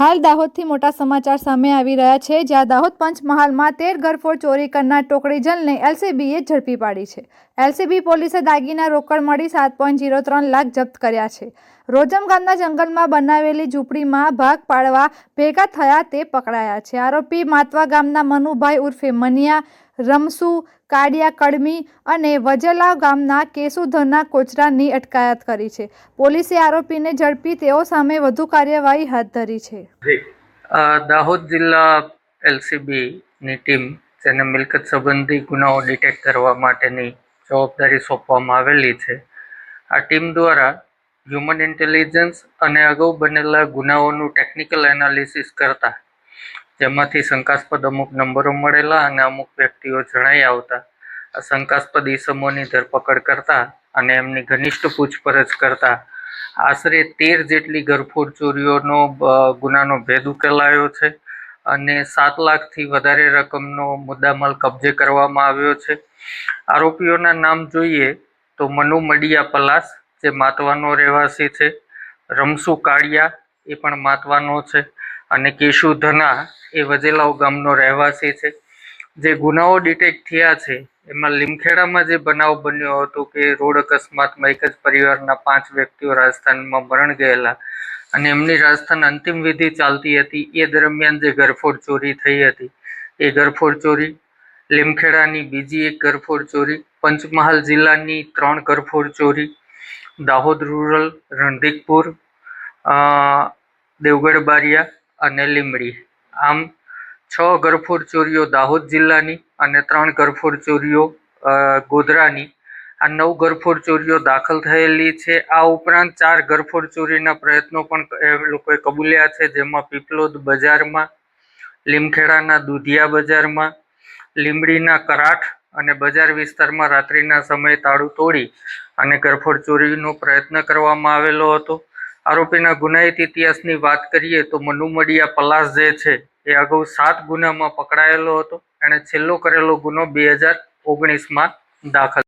હાલ દાહોદથી મોટા સમાચાર સામે આવી રહ્યા છે. જ્યાં દાહોદ પંચમહાલમાં તેર ગરફોડ ચોરી કરનાર ટોકડીજલને એલસીબીએ ઝડપી પાડી છે. એલસીબી પોલીસે દાગીના રોકડ મળી સાત પોઈન્ટ જીરો ત્રણ લાખ જપ્ત કર્યા છે. રોજમ ગામના જંગલમાં બનાવેલી ઝૂંપડીમાં ભાગ પાડવા ભેગા થયા તે પકડાયા છે. આરોપી માતવા ગામના મનુભાઈ ઉર્ફે મનિયા રમસુ કાડિયા કડમી અને વજેલા ગામના કેશુધરના કોચરાની અટકાયત કરી છે. પોલીસે આરોપીને ઝડપી તેઓ સામે વધુ કાર્યવાહી હાથ ધરી છે. દાહોદ જિલ્લા એલસીબીની ટીમ જેને મિલકત સંબંધી ગુનાઓ ડિટેક્ટ કરવા માટેની જવાબદારી સોંપવામાં આવેલી છે. આ ટીમ દ્વારા હ્યુમન ઇન્ટેલિજન્સ અને અગાઉ બનેલા ગુનાઓનું ટેકનિકલ એનાલિસિસ કરતા જેમાંથી શંકાસ્પદ અમુક નંબરો મળેલા અને અમુક વ્યક્તિઓ જણાઈ આવતા. આ શંકાસ્પદ ઈસમોની ધરપકડ કરતા અને એમની ઘનિષ્ઠ પૂછપરછ કરતા. આશરે તેર જેટલી ગરફોડ ચોરીઓનો ગુનાનો ભેદ ઉકેલાયો છે અને સાત લાખથી વધારે રકમનો મુદ્દામાલ કબજે કરવામાં આવ્યો છે. આરોપીઓના નામ જોઈએ તો મનુ મડિયા પલાસ, જે માતવાનો રહેવાસી છે, રમસુ કાળિયા, એ પણ માતવાનો છે. અને કેશુ ધના એ વજેલાઓ ગામનો રહેવાસી છે. જે ગુનાઓ ડિટેક્ટ થયા છે, એમાં લીમખેડામાં જે બનાવ બન્યો હતો કે રોડ અકસ્માતમાં એક જ પરિવારના પાંચ વ્યક્તિઓ રાજસ્થાનમાં મરણ ગયેલા અને એમની રાજસ્થાન અંતિમ વિધિ ચાલતી હતી. એ દરમિયાન જે ગરફોડ ચોરી થઈ હતી. એ ગરફોડ ચોરી, લીમખેડાની બીજી એક ગરફોડ ચોરી, પંચમહાલ જિલ્લાની ત્રણ ગરફોડ ચોરી, દાહોદ રૂરલ, રણધીકપુર દેવગઢ બારિયા અને લીમડી આમ છ ગરફોડ ચોરીઓ દાહોદ જિલ્લાની અને ત્રણ ગરફોડ ચોરીઓ ગોધરાની. આ નવ ગરફોડ ચોરીઓ દાખલ થયેલી છે. આ ઉપરાંત ચાર ગરફોડ ચોરીના પ્રયત્નો પણ એ લોકોએ કબૂલ્યા છે, જેમાં પીપલોદ બજારમાં, લીમખેડાના દુધિયા બજારમાં લીમડીના કરાઠ અને બજાર વિસ્તારમાં રાત્રિના સમયે તાળું તોડી અને ગરફોડ ચોરીનો પ્રયત્ન કરવામાં આવેલો હતો. આરોપીના ગુનાહિત ઇતિહાસની વાત કરીએ તો મનુમડિયા પલાસ જે છે, એ અગાઉ સાત ગુનામાં પકડાયેલો હતો. એણે છેલ્લો કરેલો ગુનો બે હજાર ઓગણીસમાં દાખલ